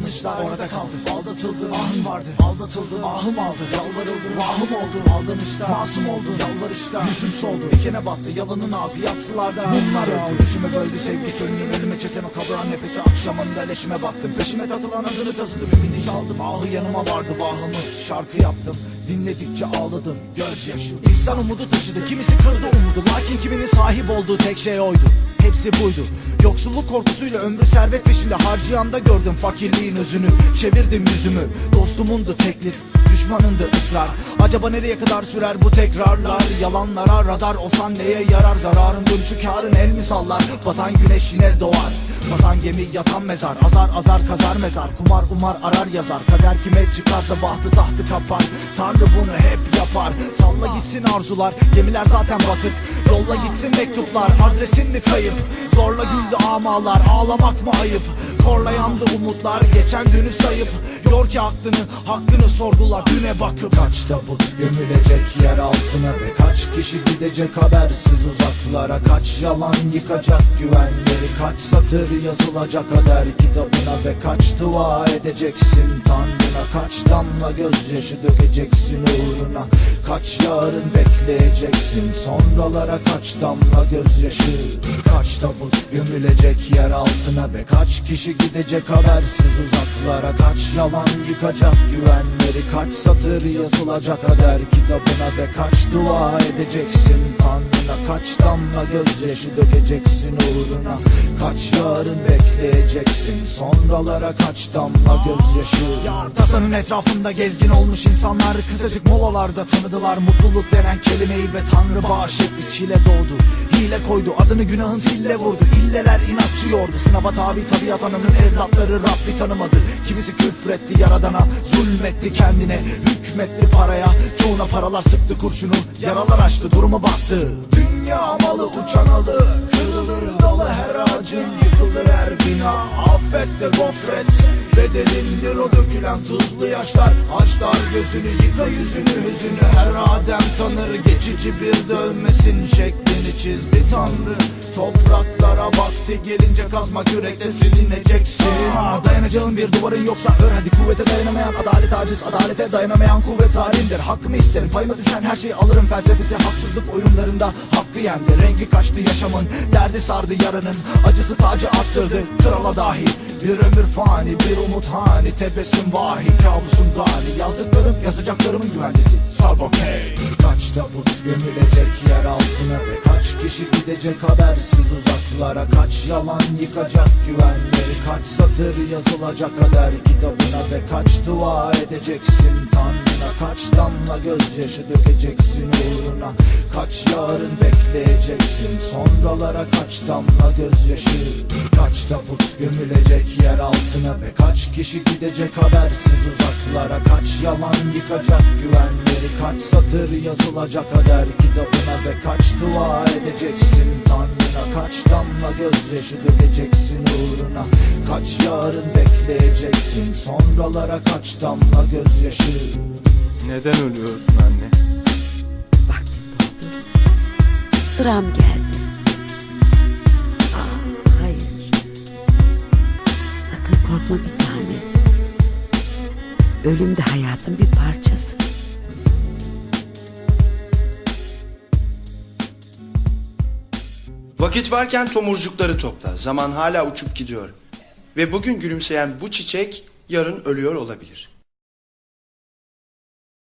aldanışlar Orada kaldı. Aldatıldı ahım vardı. Aldatıldı ahım aldı. Yalvarıldı. Vahım oldu. Aldanışta masum oldu. Yalvarışta yüzüm soldu. Dikene battı. Yalanın ağzı yatsılarda Mumlar öldü Düşümü böldü sevgi çölünün önüme çeken o kabaran nefesi Akşamında leşime baktım. Peşime takılan adını kazıdı Ümidi çaldım ahı yanıma vardı vahımı. Şarkı yaptım. Dinledikçe ağladım. Gözyaşı İnsan umudu taşıdı. Kimisi kırdı umudu. Lakin kiminin sahip olduğu tek şey oydu Hepsi buydu. Yoksulluk korkusuyla ömrü servet peşinde harcayan da gördüm fakirliğin özünü. Çevirdim yüzümü. Dostumundu teklif Düşmanındı ısrar. Acaba nereye kadar sürer bu tekrarlar? Yalanlara radar olsan neye yarar? Zararın dönüşü karın el mi sallar Batan güneş yine doğar. Batan gemi yatan mezar. Azar azar kazar mezar. Kumar umar arar yazar. Kader kime çıkarsa bahtı tahtı kapar. Tanrı bunu hep yapar. Salla gitsin arzular. Gemiler zaten batık. Yolla gitsin mektuplar. Adresin mi kayıp Zorla güldü amalar Ağlamak mı ayıp? Korla yandı umutlar Geçen günü sayıp. Yor ki aklını hakkını sorgular Düne bakıp. Kaç tabut gömülecek yer altına Ve kaç kişi gidecek habersiz uzaklara? Kaç yalan yıkacak güvenleri? Kaç satır yazılacak kader kitabına Ve kaç dua edeceksin Tanrına Kaç damla gözyaşı dökeceksin uğruna? Kaç yarın bekleyeceksin? Sonralara kaç damla gözyaşı? Kaç tabut gömülecek yer altına Ve kaç kişi gidecek habersiz uzaklara? Kaç yalan yıkacak güvenleri? Kaç satır yazılacak kader kitabına Ve kaç dua edeceksin Tanrına? Kaç damla gözyaşı dökeceksin uğruna? Kaç yarın bekleyeceksin? Sonralara kaç damla gözyaşı? Ya tasanın etrafında gezgin olmuş insanlar Kısacık molalarda tanıdılar. Mutluluk denen kelimeyi ve Tanrı bağışıklı çile doğdu. Hile koydu adını günahın zille vurdu. İlleler inatçı yordu. Sınava tabi tabiat ananın evlatları Rabbi tanımadı. Kimisi küfretti yaradana Zulmetti kendine. Hükmetti paraya Çoğuna paralar sıktı kurşunu. Yaralar açtı durumu battı. Dünya malı uçan alı Kırılır dalı her ağacın Yıkılır her bina. Affet de gofret Bedelindir o dökülen tuzlu yaşlar. Açlar gözünü yıka yüzünü hüzünü. Her adem tanır geçici bir dövmesin Şeklini çizdi tanrı. Topraklara vakti gelince kazma kürekle silineceksin. Aa, Dayanacağın bir duvarın yoksa ör hadi kuvvete dayanamayan Adalet aciz adalete dayanamayan kuvvet zalimdir Hakkımı isterim payıma düşen her şeyi alırım. Felsefesi haksızlık oyunlarında hakkı yendi Rengi kaçtı yaşamın derdi sardı yaranın. Acısı tacı attırdı krala dahi. Bir ömür fani bir umut hani. Tebessüm vahi kabusun dani Yazdıklarım yazacaklarımın güvencesi. Salbokey Kaç tabut gömülecek yer altına Ve kaç kişi gidecek habersiz uzaklara? Kaç yalan yıkacak güvenleri Kaç satır yazılacak kader kitabına Ve kaç dua edeceksin? Tanrına Kaç damla gözyaşı dökeceksin uğruna? Kaç yarın bekleyeceksin? Sonralara kaç damla gözyaşı? Kaç tabut gömülecek yer altına Ve kaç kişi gidecek habersiz uzaklara? Kaç yalan yıkacak güvenleri Kaç satır yazılacak kader kitabına Ve kaç dua edeceksin? Tanrına Kaç gözyaşı dökeceksin uğruna Kaç yarın bekleyeceksin Sonralara kaç damla gözyaşı Neden ölüyorsun anne? Doldu. Sıram geldi. Ah, hayır. Sakın korkma bir tane. Ölüm de hayatın bir parçası. Vakit varken tomurcukları topla. Zaman hala uçup gidiyor. Ve bugün gülümseyen bu çiçek yarın ölüyor olabilir.